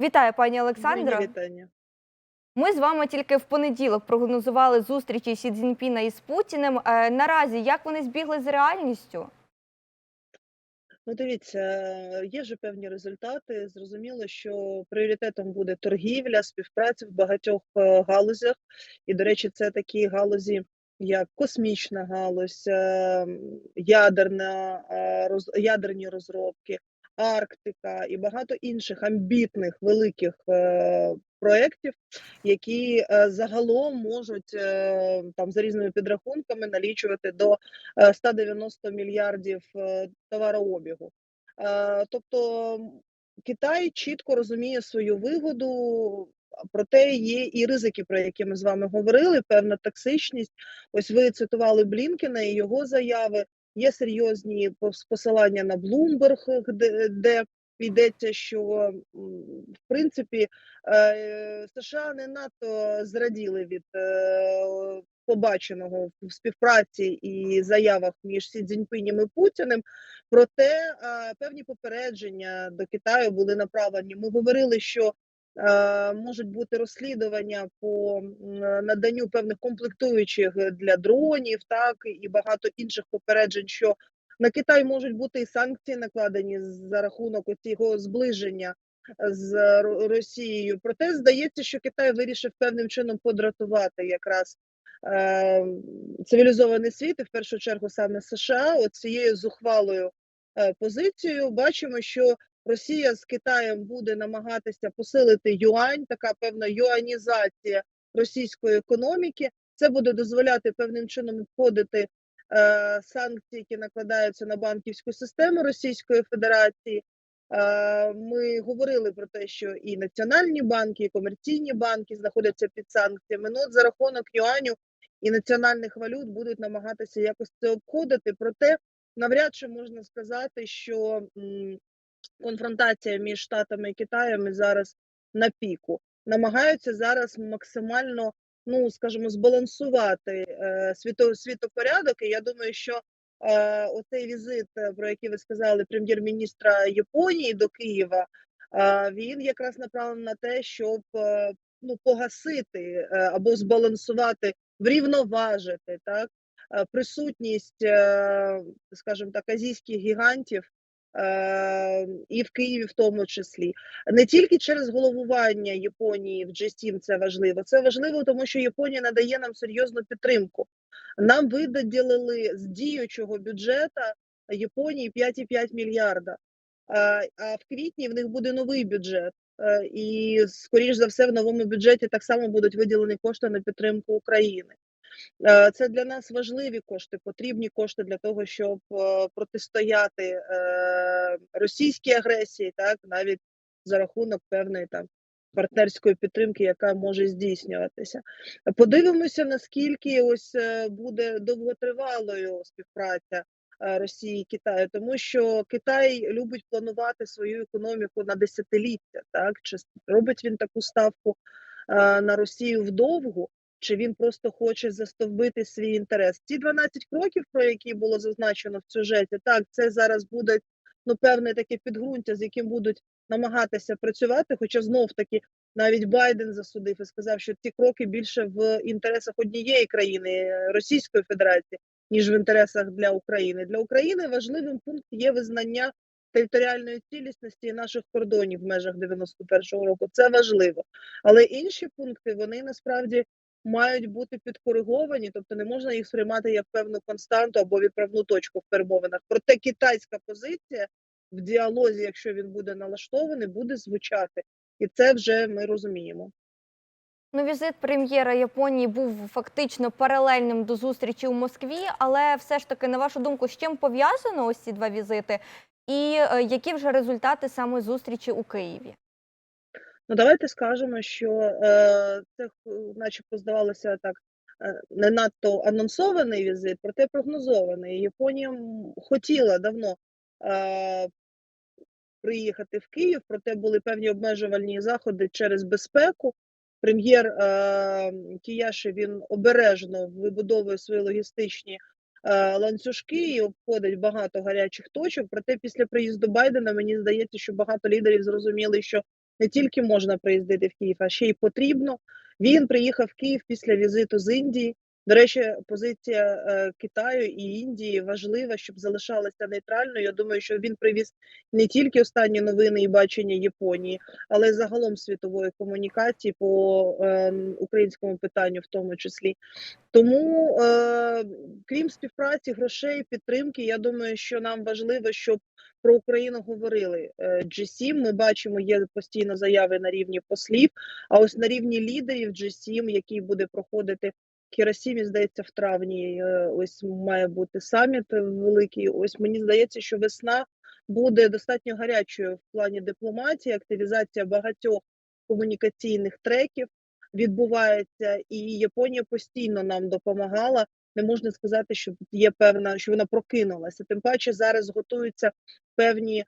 Вітаю, пані Олександро. вітання. Ми з вами тільки в понеділок прогнозували зустрічі Сі Цзіньпіна із Путіним. Е, Наразі як вони збігли з реальністю? Ну, дивіться, е, є же певні результати. Зрозуміло, що пріоритетом буде торгівля, співпраця в багатьох е, галузях. І, до речі, це такі галузі, як космічна галузь, е, ядерна, роз- ядерні розробки, Арктика і багато інших амбітних великих е, проєктів, які е, загалом можуть е, там за різними підрахунками налічувати до е, 190 мільярдів е, товарообігу. Е, Тобто Китай чітко розуміє свою вигоду, проте є і ризики, про які ми з вами говорили, певна токсичність. Ось ви цитували Блінкена і його заяви. Є серйозні пос- посилання на Bloomberg, де, де йдеться, що в принципі е, США не надто зраділи від е, побаченого в співпраці і заявах між Сі Цзіньпинем і Путіним. Проте е, певні попередження до Китаю були направлені. Ми говорили, що можуть бути розслідування по наданню певних комплектуючих для дронів, так і багато інших попереджень, що на Китай можуть бути і санкції накладені за рахунок цього зближення з Росією. Проте здається, що Китай вирішив певним чином подратувати якраз е, цивілізований світ, і в першу чергу саме США, от цією зухвалою е, позицією. Бачимо, що Росія з Китаєм буде намагатися посилити юань, така певна юанізація російської економіки. Це буде дозволяти певним чином обходити е, санкції, які накладаються на банківську систему Російської Федерації. Е, Ми говорили про те, що і національні банки, і комерційні банки знаходяться під санкціями. Ну, от за рахунок юаню і національних валют будуть намагатися якось це обходити. Проте навряд чи можна сказати, що конфронтація між Штатами і Китаєм зараз на піку. Намагаються зараз максимально, ну скажімо, збалансувати е, світо, світопорядок. І я думаю, що е, оцей візит, е, про який ви сказали, прем'єр-міністра Японії до Києва, е, він якраз направлений на те, щоб е, ну погасити е, або збалансувати, врівноважити так е, присутність, е, скажімо так, азійських гігантів. Е, І в Києві в тому числі не тільки через головування Японії в G7 це важливо. Це важливо, тому що Японія надає нам серйозну підтримку. Нам виділили з діючого бюджету Японії 5,5 мільярда. А, а в квітні в них буде новий бюджет. Е, І, скоріш за все, в новому бюджеті так само будуть виділені кошти на підтримку України. Е, Це для нас важливі кошти, потрібні кошти для того, щоб е, протистояти е, російській агресії, так навіть за рахунок певної там партнерської підтримки, яка може здійснюватися. Подивимося, наскільки ось буде довготривалою співпраця Росії і Китаю, тому що Китай любить планувати свою економіку на десятиліття. Так чи робить він таку ставку на Росію вдовгу? Чи він просто хоче застовбити свій інтерес? Ці 12 кроків, про які було зазначено в сюжеті, так це зараз буде ну певне таке підґрунтя, з яким будуть намагатися працювати. Хоча знов таки навіть Байден засудив і сказав, що ці кроки більше в інтересах однієї країни е, Російської Федерації, ніж в інтересах для України. Для України важливим пунктом є визнання територіальної цілісності наших кордонів в межах 91-го року. Це важливо, але інші пункти вони насправді мають бути підкориговані, тобто не можна їх сприймати як певну константу або відправну точку в перемовинах. Проте китайська позиція в діалозі, якщо він буде налаштований, буде звучати, і це вже ми розуміємо. Ну, візит прем'єра Японії був фактично паралельним до зустрічі у Москві, але все ж таки, на вашу думку, з чим пов'язано ось ці два візити, і е, які вже результати саме зустрічі у Києві? Ну давайте скажемо, що е, це начебто здавалося так. е, Не надто анонсований візит, проте прогнозований. Японія хотіла давно е, приїхати в Київ, проте були певні обмежувальні заходи через безпеку. Прем'єр е, Кіяши він обережно вибудовує свої логістичні е, ланцюжки і обходить багато гарячих точок. Проте після приїзду Байдена мені здається, що багато лідерів зрозуміли, що не тільки можна приїздити в Київ, а ще й потрібно. Він приїхав в Київ після візиту з Індії. До речі, позиція е, Китаю і Індії важлива, щоб залишалася нейтральною. Я думаю, що він привіз не тільки останні новини і бачення Японії, але й загалом світової комунікації по е, українському питанню, в тому числі. Тому, е, крім співпраці, грошей, підтримки, я думаю, що нам важливо, щоб про Україну говорили Е, G7. Ми бачимо, є постійно заяви на рівні послів. А ось на рівні лідерів G7, який буде проходити Хіросімі, здається, в травні. е, Ось має бути саміт великий. Ось мені здається, що весна буде достатньо гарячою в плані дипломатії, активізація багатьох комунікаційних треків відбувається, і Японія постійно нам допомагала. Не можна сказати, що є певна, що вона прокинулася. Тим паче зараз готуються певні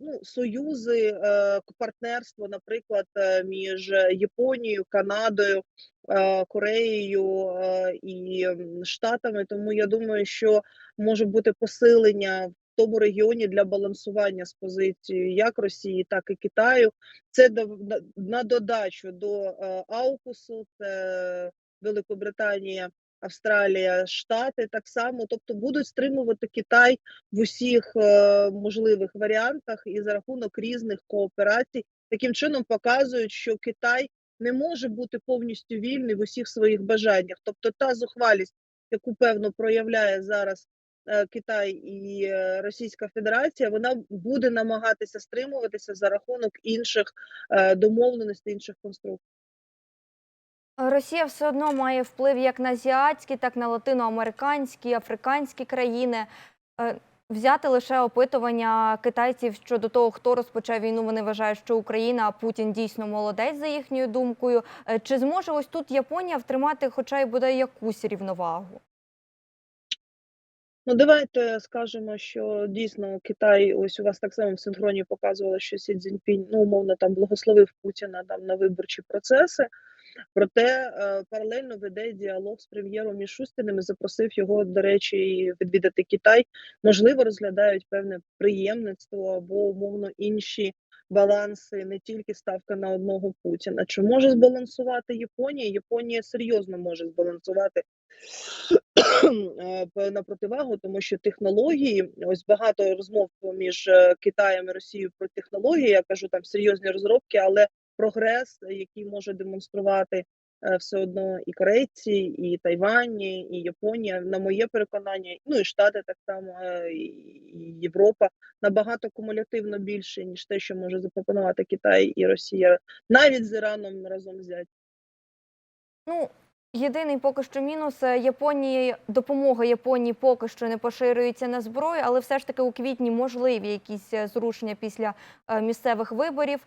ну, союзи, е, партнерство, наприклад, е, між Японією, Канадою, е, Кореєю е, і Штатами. Тому я думаю, що може бути посилення в тому регіоні для балансування з позицією як Росії, так і Китаю. Це на- додачу до е, Аукусу, це Великобританія. Австралія, Штати так само, тобто будуть стримувати Китай в усіх е, можливих варіантах і за рахунок різних кооперацій, таким чином показують, що Китай не може бути повністю вільний в усіх своїх бажаннях. Тобто та зухвалість, яку певно проявляє зараз е, Китай і е, Російська Федерація, вона буде намагатися стримуватися за рахунок інших е, домовленостей, інших конструкцій. Росія все одно має вплив як на азіатські, так і на латиноамериканські, африканські країни. Е, Взяти лише опитування китайців щодо того, хто розпочав війну, вони вважають, що Україна, а Путін дійсно молодець за їхньою думкою. Е, Чи зможе ось тут Японія втримати хоча й буде якусь рівновагу? Ну, давайте скажемо, що дійсно Китай, ось у вас так само в синхроні показувало, що Сі Цзіньпінь, ну, умовно, там благословив Путіна там на виборчі процеси. Проте е, паралельно веде діалог з прем'єром Мішустіним і запросив його, до речі, відвідати Китай. Можливо, розглядають певне приємництво або умовно інші баланси, не тільки ставка на одного Путіна. Чи може збалансувати Японія? Японія серйозно може збалансувати е, на противагу, тому що технології, ось багато розмов між е, Китаєм і Росією про технології. Я кажу там серйозні розробки, але прогрес, який може демонструвати е, все одно і корейці, і Тайвань, і Японія, на моє переконання, ну і Штати так само, е, і Європа набагато кумулятивно більше, ніж те, що може запропонувати Китай і Росія, навіть з Іраном разом взяти. Ну, єдиний поки що мінус е, Японії, допомога Японії поки що не поширюється на зброю, але все ж таки у квітні можливі якісь зрушення після місцевих виборів.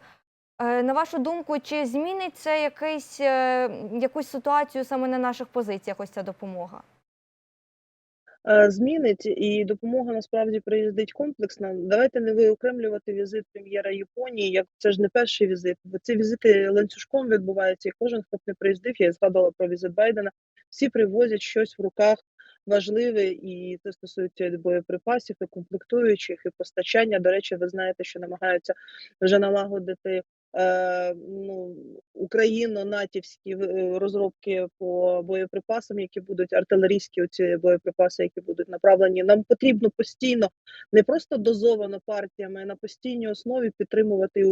Е, На вашу думку, чи змінить це якийсь, е, якусь ситуацію саме на наших позиціях? Ось ця допомога? Е, Змінить і допомога насправді приїздить комплексно. Давайте не виокремлювати візит прем'єра Японії, як це ж не перший візит, бо ці візити ланцюжком відбуваються, і кожен, хто б не приїздив, я згадувала про візит Байдена. Всі привозять щось в руках важливе, і це стосується боєприпасів, і комплектуючих, і постачання. До речі, ви знаєте, що намагаються вже налагодити. Е, ну, україно-натівські е, розробки по боєприпасам, які будуть артилерійські оці боєприпаси, які будуть направлені. Нам потрібно постійно не просто дозовано партіями, а на постійній основі підтримувати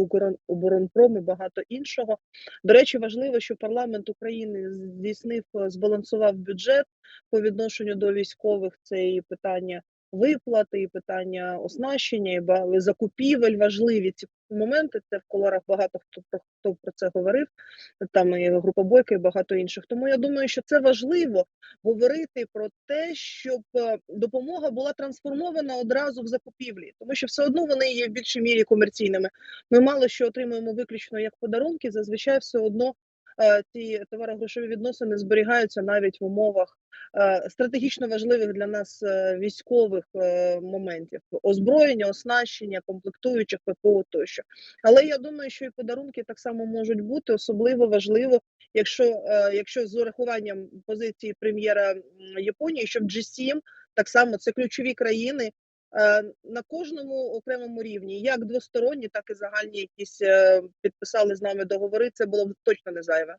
оборонпром і багато іншого. До речі, важливо, що парламент України здійснив е, збалансував бюджет по відношенню до військових. Це і питання виплати, питання оснащення, і закупівель важливі ці моменти. Це в колорах багато хто про хто про це говорив. Там і група бойка, і багато інших. Тому я думаю, що це важливо говорити про те, щоб е, допомога була трансформована одразу в закупівлі, тому що все одно вони є в більшій мірі комерційними. Ми мало що отримуємо виключно як подарунки. Зазвичай все одно е, ці товарогрошові відносини зберігаються навіть в умовах е, стратегічно важливих для нас е, військових е, моментів: озброєння, оснащення, комплектуючих ППО тощо. Але я думаю, що і подарунки так само можуть бути особливо важливо, якщо, е, якщо з урахуванням позиції прем'єра Японії, щоб G7 так само це ключові країни. Е, на кожному окремому рівні, як двосторонні, так і загальні якісь е, підписали з нами договори. Це було б точно не зайве.